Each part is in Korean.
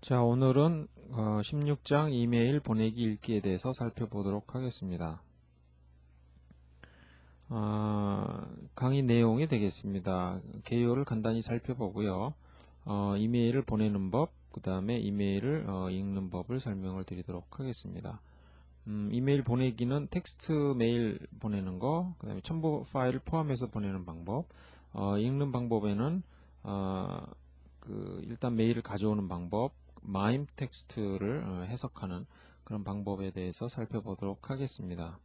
자, 오늘은 어, 16장 이메일 보내기 읽기에 대해서 살펴보도록 하겠습니다. 아, 강의 내용이 되겠습니다. 개요를 간단히 살펴보고요. 어, 이메일을 보내는 법, 그 다음에 이메일을 어, 읽는 법을 설명을 드리도록 하겠습니다. 음, 이메일 보내기는 텍스트 메일 보내는 거, 그 다음에 첨부 파일을 포함해서 보내는 방법, 어, 읽는 방법에는 어, 그 일단 메일을 가져오는 방법, 마임 텍스트를 어, 해석하는 그런 방법에 대해서 살펴보도록 하겠습니다.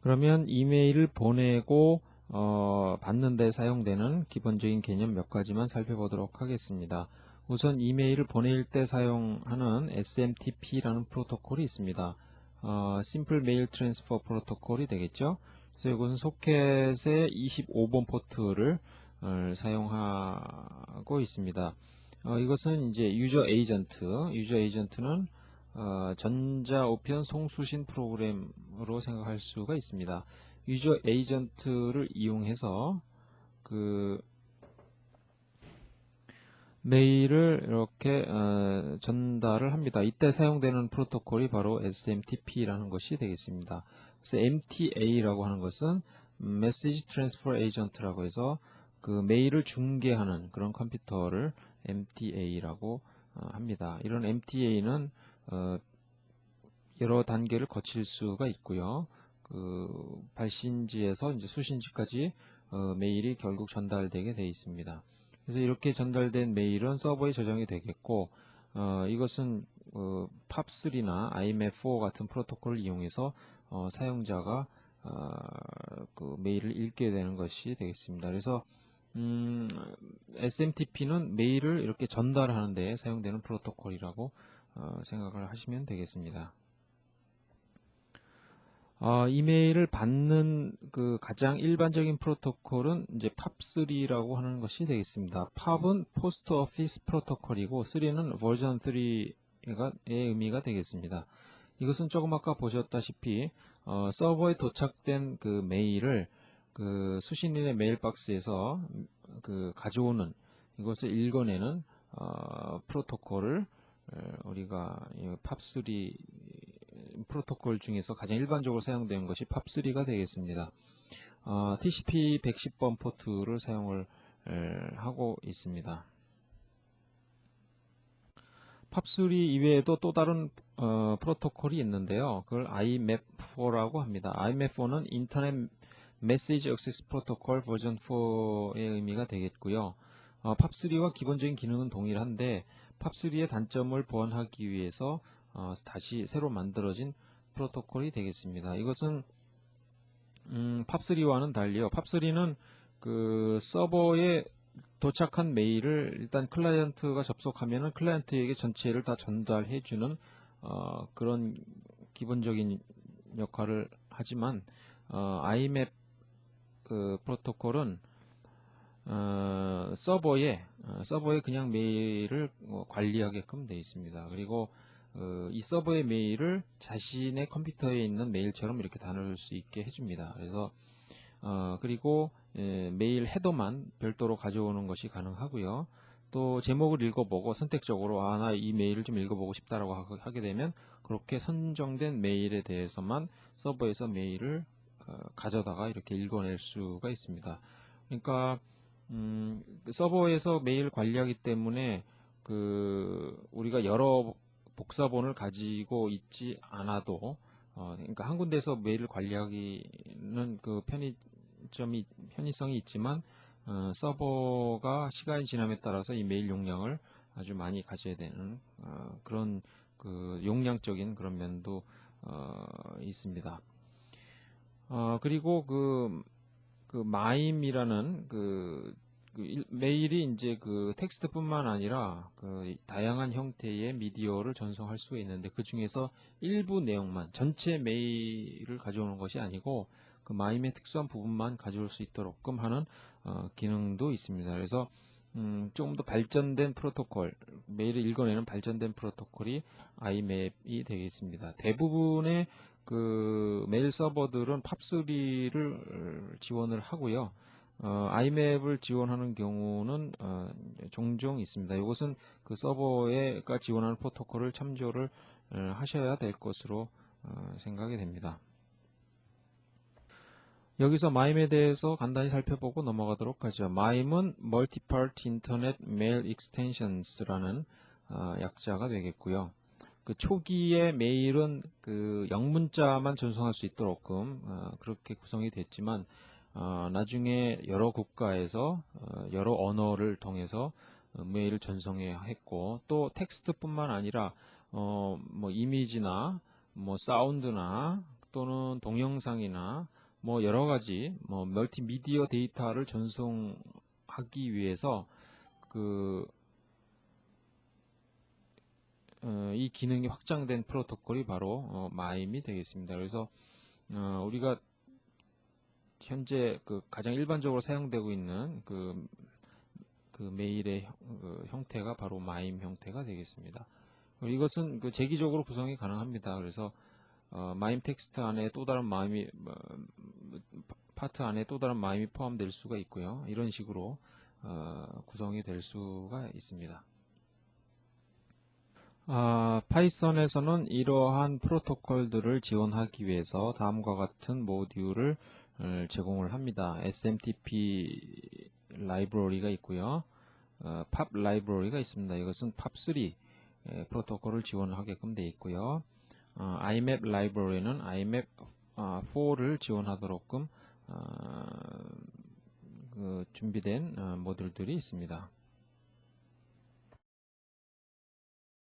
그러면 이메일을 보내고 어, 받는 데 사용되는 기본적인 개념 몇 가지만 살펴보도록 하겠습니다. 우선 이메일을 보낼 때 사용하는 SMTP라는 프로토콜이 있습니다. 어, Simple Mail Transfer 프로토콜이 되겠죠. 그래서 이것은 소켓의 25번 포트를 어, 사용하고 있습니다. 어, 이것은 이제 유저 에이전트, 유저 에이전트는 어, 전자우편 송수신 프로그램으로 생각할 수가 있습니다. 유저 에이전트를 이용해서 그 메일을 이렇게 어, 전달을 합니다. 이때 사용되는 프로토콜이 바로 SMTP라는 것이 되겠습니다. 그래서 MTA라고 하는 것은 Message Transfer Agent라고 해서 그 메일을 중계하는 그런 컴퓨터를 MTA라고 어, 합니다. 이런 MTA는 어, 여러 단계를 거칠 수가 있고요. 그 발신지에서 이제 수신지까지 어, 메일이 결국 전달되게 되어 있습니다. 그래서 이렇게 전달된 메일은 서버에 저장이 되겠고 어, 이것은 어, POP3나 IMF4 같은 프로토콜을 이용해서 어, 사용자가 어, 그 메일을 읽게 되는 것이 되겠습니다. 그래서 음, SMTP는 메일을 이렇게 전달하는 데 사용되는 프로토콜이라고 어, 생각을 하시면 되겠습니다. 어, 이메일을 받는 그 가장 일반적인 프로토콜은 이제 POP3라고 하는 것이 되겠습니다. POP은 오피스 프로토콜이고 3는 버전 3의 의미가 되겠습니다. 이것은 조금 아까 보셨다시피 어, 서버에 도착된 그 메일을 그 수신인의 메일박스에서 그 가져오는 이것을 읽어내는 어, 프로토콜을 우리가 팝3 프로토콜 중에서 가장 일반적으로 사용되는 것이 팝3가 되겠습니다. 어, TCP 110번 포트를 사용을 하고 있습니다. 팝3 이외에도 또 다른 어, 프로토콜이 있는데요. 그걸 IMAP4라고 합니다. IMAP4는 인터넷 메시지 액세스 프로토콜 버전 4의 의미가 되겠고요. 어, 팝3와 기본적인 기능은 동일한데 팝3의 단점을 보완하기 위해서 어, 다시 새로 만들어진 프로토콜이 되겠습니다. 이것은 음, 팝3와는 달리요. 팝3는 그 서버에 도착한 메일을 일단 클라이언트가 접속하면은 클라이언트에게 전체를 다 전달해주는 어, 그런 기본적인 역할을 하지만 어, IMAP 그 프로토콜은 어, 서버에 어, 서버에 그냥 메일을 어, 관리하게끔 되어 있습니다. 그리고 어, 이 서버의 메일을 자신의 컴퓨터에 있는 메일처럼 이렇게 다룰 수 있게 해줍니다. 그래서 어, 그리고 예, 메일 헤더만 별도로 가져오는 것이 가능하고요. 또 제목을 읽어보고 선택적으로 아 나 이 메일을 좀 읽어보고 싶다라고 하게 되면 그렇게 선정된 메일에 대해서만 서버에서 메일을 어, 가져다가 이렇게 읽어낼 수가 있습니다. 그러니까 음, 그 서버에서 메일 관리하기 때문에 그 우리가 여러 복사본을 가지고 있지 않아도 어, 그러니까 한 군데서 메일을 관리하기는 그 편의점이 편의성이 있지만 어, 서버가 시간이 지남에 따라서 이 메일 용량을 아주 많이 가져야 되는 어, 그런 그 용량적인 그런 면도 어, 있습니다. 어, 그리고 그, 그 마임이라는 그, 그 메일이 이제 그 텍스트뿐만 아니라 그 다양한 형태의 미디어를 전송할 수 있는데 그 중에서 일부 내용만 전체 메일을 가져오는 것이 아니고 그 마임의 특수한 부분만 가져올 수 있도록끔 하는 어, 기능도 있습니다. 그래서 음, 조금 더 발전된 프로토콜, 메일을 읽어내는 발전된 프로토콜이 IMAP이 되겠습니다. 대부분의 그 메일 서버들은 팝3를 지원을 하고요. 어, IMAP을 지원하는 경우는 어, 종종 있습니다. 이것은 그 서버가 지원하는 프로토콜을 참조를 어, 하셔야 될 것으로 어, 생각이 됩니다. 여기서 마임에 대해서 간단히 살펴보고 넘어가도록 하죠. 마임은 Multi-Part Internet Mail Extentions라는 어, 약자가 되겠고요. 그 초기의 메일은 그 영문자만 전송할 수 있도록끔 어, 그렇게 구성이 됐지만 어, 나중에 여러 국가에서 어, 여러 언어를 통해서 어, 메일을 전송해 했고 또 텍스트뿐만 아니라 어, 뭐 이미지나 뭐 사운드나 또는 동영상이나 뭐 여러 가지 뭐 멀티미디어 데이터를 전송하기 위해서 그 어, 이 기능이 확장된 프로토콜이 바로 어, 마임이 되겠습니다. 그래서 어, 우리가 현재 그 가장 일반적으로 사용되고 있는 그, 그 메일의 형, 그 형태가 바로 마임 형태가 되겠습니다. 이것은 그 재기적으로 구성이 가능합니다. 그래서 어, 마임 텍스트 안에 또 다른 마임이 뭐, 파트 안에 또 다른 마임이 포함될 수가 있고요. 이런 식으로 어, 구성이 될 수가 있습니다. 아, 파이썬에서는 이러한 프로토콜들을 지원하기 위해서 다음과 같은 모듈을 어, 제공을 합니다. SMTP 라이브러리가 있고요. 어, 팝 라이브러리가 있습니다. 이것은 팝3 프로토콜을 지원하게끔 되어 있고요. 어, IMAP 라이브러리는 IMAP 4를 지원하도록끔 어, 그 준비된 어, 모듈들이 있습니다.